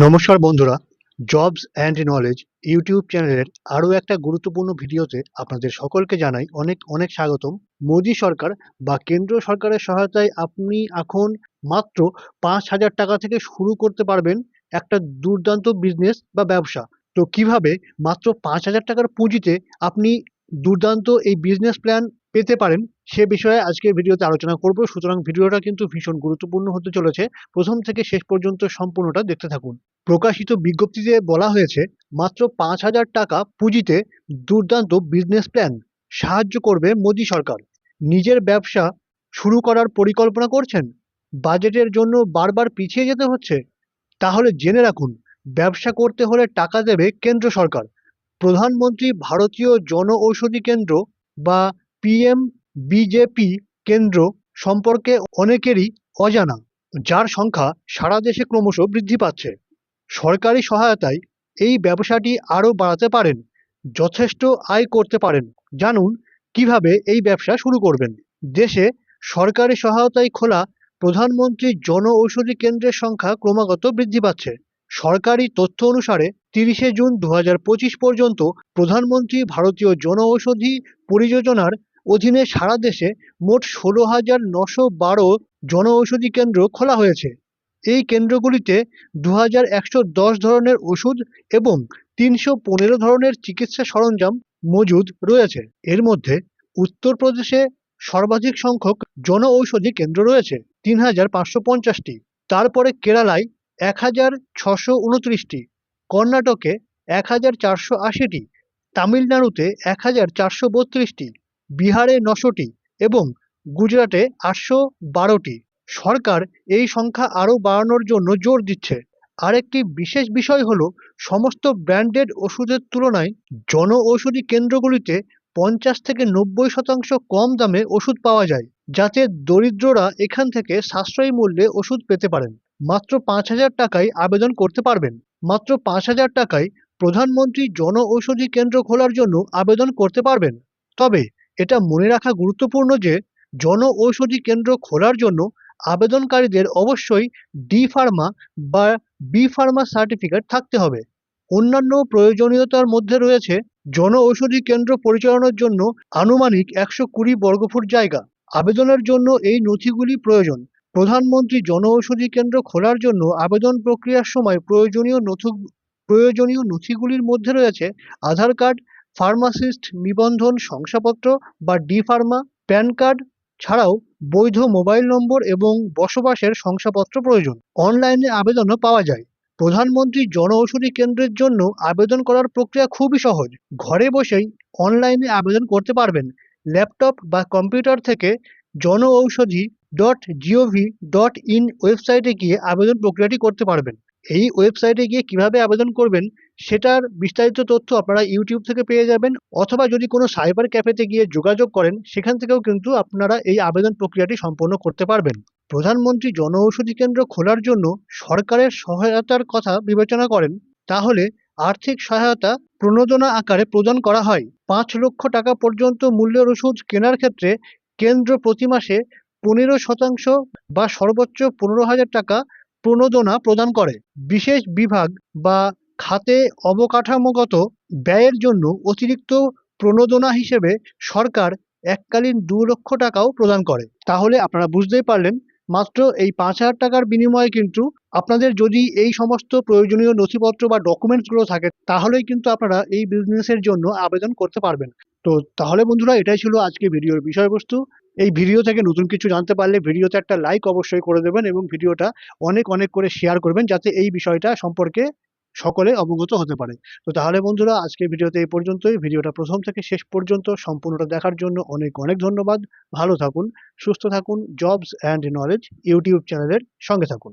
নমস্কার বন্ধুরা jobs and knowledge YouTube চ্যানেলের আরও একটা গুরুত্বপূর্ণ ভিডিওতে আপনাদের সকলকে জানাই অনেক অনেক স্বাগতম। মোদী সরকার বা কেন্দ্র সরকারের সহায়তায় আপনি এখন মাত্র পাঁচ হাজার টাকা থেকে শুরু করতে পারবেন একটা দুর্দান্ত বিজনেস বা ব্যবসা। তো কীভাবে মাত্র পাঁচ হাজার টাকার পুঁজিতে আপনি দুর্দান্ত এই বিজনেস প্ল্যান পেতে পারেন সে বিষয়ে আজকে ভিডিওতে আলোচনা করব। সুতরাং ভিডিওটা কিন্তু ভীষণ গুরুত্বপূর্ণ হতে চলেছে। প্রথম থেকে শেষ পর্যন্ত সম্পূর্ণটা দেখতে থাকুন। প্রকাশিত বিজ্ঞপ্তিতে বলা হয়েছে, মাত্র পাঁচ হাজার টাকা পুঁজিতে দুর্দান্ত বিজনেস প্ল্যান সাহায্য করবে মোদী সরকার। নিজের ব্যবসা শুরু করার পরিকল্পনা করছেন? বাজেটের জন্য বারবার পিছিয়ে যেতে হচ্ছে? তাহলে জেনে রাখুন, ব্যবসা করতে হলে টাকা দেবে কেন্দ্র সরকার। প্রধানমন্ত্রী ভারতীয় জন ঔষধি কেন্দ্র বা পিএম বিজেপি কেন্দ্র সম্পর্কে অনেকেরই অজানা, যার সংখ্যা সারা দেশে ক্রমশ বৃদ্ধি পাচ্ছে। সরকারি সহায়তায় এই ব্যবসাটি আরও বাড়াতে পারেন, যথেষ্ট আয় করতে পারেন। জানুন, কীভাবে এই ব্যবসা শুরু করবেন? দেশে সরকারি সহায়তায় খোলা প্রধানমন্ত্রী জন ঔষধি কেন্দ্রের সংখ্যা ক্রমাগত বৃদ্ধি পাচ্ছে। সরকারি তথ্য অনুসারে তিরিশে জুন দু হাজার পঁচিশ পর্যন্ত প্রধানমন্ত্রী ভারতীয় জন ঔষধি পরিযোজনার অধীনে সারা দেশে মোট ষোলো হাজার নশো বারো জন ঔষধি কেন্দ্র খোলা হয়েছে। এই কেন্দ্রগুলিতে দু হাজার একশো দশ ধরনের ওষুধ এবং তিনশো পনেরো ধরনের চিকিৎসা সরঞ্জাম মজুদ রয়েছে। এর মধ্যে উত্তরপ্রদেশে সর্বাধিক সংখ্যক জন ঔষধি কেন্দ্র রয়েছে, তিন হাজার পাঁচশো পঞ্চাশটি। তারপরে কেরালায় এক হাজার ছশো উনত্রিশটি। কর্ণাটকে এক হাজার চারশো আশিটি। তামিলনাড়ুতে এক হাজার চারশো বত্রিশটি। বিহারে নশোটি এবং গুজরাটে আটশো বারোটি। সরকার এই সংখ্যা আরও বাড়ানোর জন্য জোর দিচ্ছে। আরেকটি বিশেষ বিষয় হলো, সমস্ত ব্র্যান্ডেড ওষুধের তুলনায় জন ঔষধি কেন্দ্রগুলিতে পঞ্চাশ থেকে নব্বই শতাংশ কম দামে ওষুধ পাওয়া যায়, যাতে দরিদ্ররা এখান থেকে সাশ্রয়ী মূল্যে ওষুধ পেতে পারেন। মাত্র পাঁচ হাজার টাকায় আবেদন করতে পারবেন। মাত্র পাঁচ হাজার টাকায় প্রধানমন্ত্রী জন ঔষধি কেন্দ্র খোলার জন্য আবেদন করতে পারবেন। তবে এটা মনে রাখা গুরুত্বপূর্ণ যে জন ঔষধি কেন্দ্র খোলার জন্য আবেদনকারীদের অবশ্যই ডি ফার্মা বা বি ফার্মা সার্টিফিকেট থাকতে হবে। অন্যান্য প্রয়োজনীয়তার মধ্যে রয়েছে জন ঔষধি কেন্দ্র পরিচালনার জন্য আনুমানিক একশো কুড়ি বর্গফুট জায়গা। আবেদনের জন্য এই নথিগুলি প্রয়োজন। প্রধানমন্ত্রী জন ঔষধি কেন্দ্র খোলার জন্য আবেদন প্রক্রিয়ার সময় প্রয়োজনীয় নথি প্রয়োজনীয় নথিগুলির মধ্যে রয়েছে আধার কার্ড ফার্মাসিস্ট নিবন্ধন শংসাপত্র বা ডি ফার্মা, প্যান কার্ড ছাড়াও বৈধ মোবাইল নম্বর এবং বসবাসের শংসাপত্র প্রয়োজন। অনলাইনে আবেদনও পাওয়া যায়। প্রধানমন্ত্রী জন ঔষধি কেন্দ্রের জন্য আবেদন করার প্রক্রিয়া খুবই সহজ। ঘরে বসেই অনলাইনে আবেদন করতে পারবেন। ল্যাপটপ বা কম্পিউটার থেকে জন ঔষধি ডট জিওভি ডট ইন ওয়েবসাইটে গিয়ে আবেদন প্রক্রিয়াটি করতে পারবেন। এই ওয়েবসাইটে গিয়ে কীভাবে আবেদন করবেন, সেটার বিস্তারিত তথ্য আপনারা ইউটিউব থেকে পেয়ে যাবেন, অথবা যদি কোনো সাইবার ক্যাফেতে গিয়ে যোগাযোগ করেন, সেখান থেকেও কিন্তু আপনারা এই আবেদন প্রক্রিয়াটি সম্পন্ন করতে পারবেন। প্রধানমন্ত্রী জন ঔষধি কেন্দ্র খোলার জন্য সরকারের সহায়তার কথা বিবেচনা করেন, তাহলে আর্থিক সহায়তা প্রণোদনা আকারে প্রদান করা হয়। পাঁচ লক্ষ টাকা পর্যন্ত মূল্যের ওষুধ কেনার ক্ষেত্রে কেন্দ্র প্রতি মাসে পনেরো শতাংশ বা সর্বোচ্চ পনেরো হাজার টাকা প্রণোদনা প্রদান করে। বিশেষ বিভাগ বা খাতে অবকাঠামোগত ব্যয়ের জন্য অতিরিক্ত প্রণোদনা হিসেবে সরকার এককালীন দু লক্ষ টাকাও প্রদান করে। তাহলে আপনারা বুঝতেই পারলেন, মাত্র এই পাঁচ হাজার টাকার বিনিময়ে কিন্তু আপনাদের যদি এই সমস্ত প্রয়োজনীয় নথিপত্র বা ডকুমেন্টসগুলো থাকে, তাহলেই কিন্তু আপনারা এই বিজনেসের জন্য আবেদন করতে পারবেন। তো তাহলে বন্ধুরা, এটাই ছিল আজকে ভিডিওর বিষয়বস্তু। এই ভিডিও থেকে নতুন কিছু জানতে পারলে ভিডিওতে একটা লাইক অবশ্যই করে দেবেন এবং ভিডিওটা অনেক অনেক করে শেয়ার করবেন যাতে এই বিষয়টা সম্পর্কে সকলে অবগত হতে পারে। তো তাহলে বন্ধুরা আজকে ভিডিওতে এই পর্যন্তই। ভিডিওটা প্রথম থেকে শেষ পর্যন্ত সম্পূর্ণটা দেখার জন্য অনেক অনেক ধন্যবাদ। ভালো থাকুন, সুস্থ থাকুন জবস অ্যান্ড নলেজ ইউটিউব চ্যানেলের সঙ্গে থাকুন।